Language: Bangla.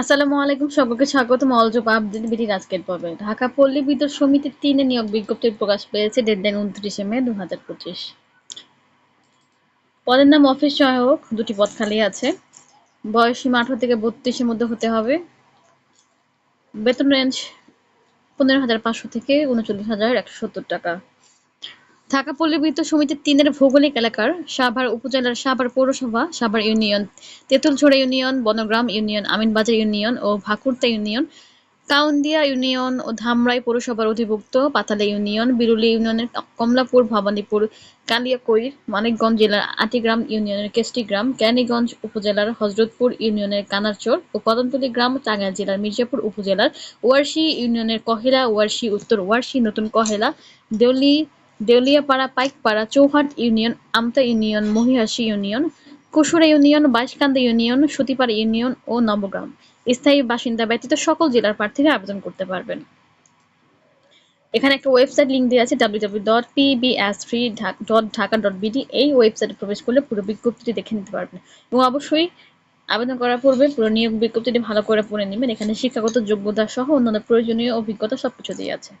আসসালামু আলাইকুম সকলকে স্বাগতম। অলজব আপডেট বিটির আজকের পর্বে। ঢাকা পল্লী বিদ্যুৎ সমিতির তিনে নিয়োগ বিজ্ঞপ্তি প্রকাশ পেয়েছে ডেডলাইন উনত্রিশে মে দু হাজার পঁচিশ। পদের নাম অফিস সহায়ক, দুটি পদ খালি আছে। বয়স সীমা আঠারো থেকে বত্রিশের মধ্যে হতে হবে। বেতন রেঞ্জ পনেরো হাজার পাঁচশো থেকে উনচল্লিশ হাজার একশো সত্তর টাকা। ঢাকা পল্লী বিদ্যুৎ সমিতির তিনের ভৌগোলিক এলাকার সাভার উপজেলার সাভার পৌরসভা, Savar union Tetuljhora union, Banagram union, Aminbazar union ও ভাকুরতা ইউনিয়ন, কাউন্দিয়া ইউনিয়ন ও ধামরাই পৌরসভার অধিভুক্ত, পাতালা ইউনিয়ন বিরুলি ইউনিয়নের কমলাপুর, ভবানীপুর, কালিয়াকৈর, মানিকগঞ্জ জেলার আটিগ্রাম ইউনিয়নের কেষ্টিগ্রাম ক্যানিগঞ্জ উপজেলার হজরতপুর ইউনিয়নের কানারচর ও কদমতলী গ্রাম টাঙ্গাইল জেলার মির্জাপুর উপজেলার ওয়ারশি ইউনিয়নের কহেলা, ওয়ারশি উত্তর, ওয়ারশি নতুন Kohela, Deuli Deuliapara, Paikpara, Chauhat union, Amta union, Mohihasi union Kushura union, Baishkanda union, Sutipara union ও নবগ্রাম। স্থায়ী বাসিন্দা ব্যতীত সকল জেলার প্রার্থীরা আবেদন করতে পারবেন। এখানে একটা ওয়েবসাইট লিংক দেওয়া আছে W dot PBS three dot Dhaka dot BD এই ওয়েবসাইটে প্রবেশ করলে পুরো বিজ্ঞপ্তিটি দেখে নিতে পারবেন। এবং অবশ্যই আবেদন করার পূর্বে পুরো নিয়োগ বিজ্ঞপ্তিটি ভালো করে পড়ে নেবেন। এখানে শিক্ষাগত যোগ্যতা সহ অন্যান্য প্রয়োজনীয় অভিজ্ঞতা সবকিছু দিয়ে আছে।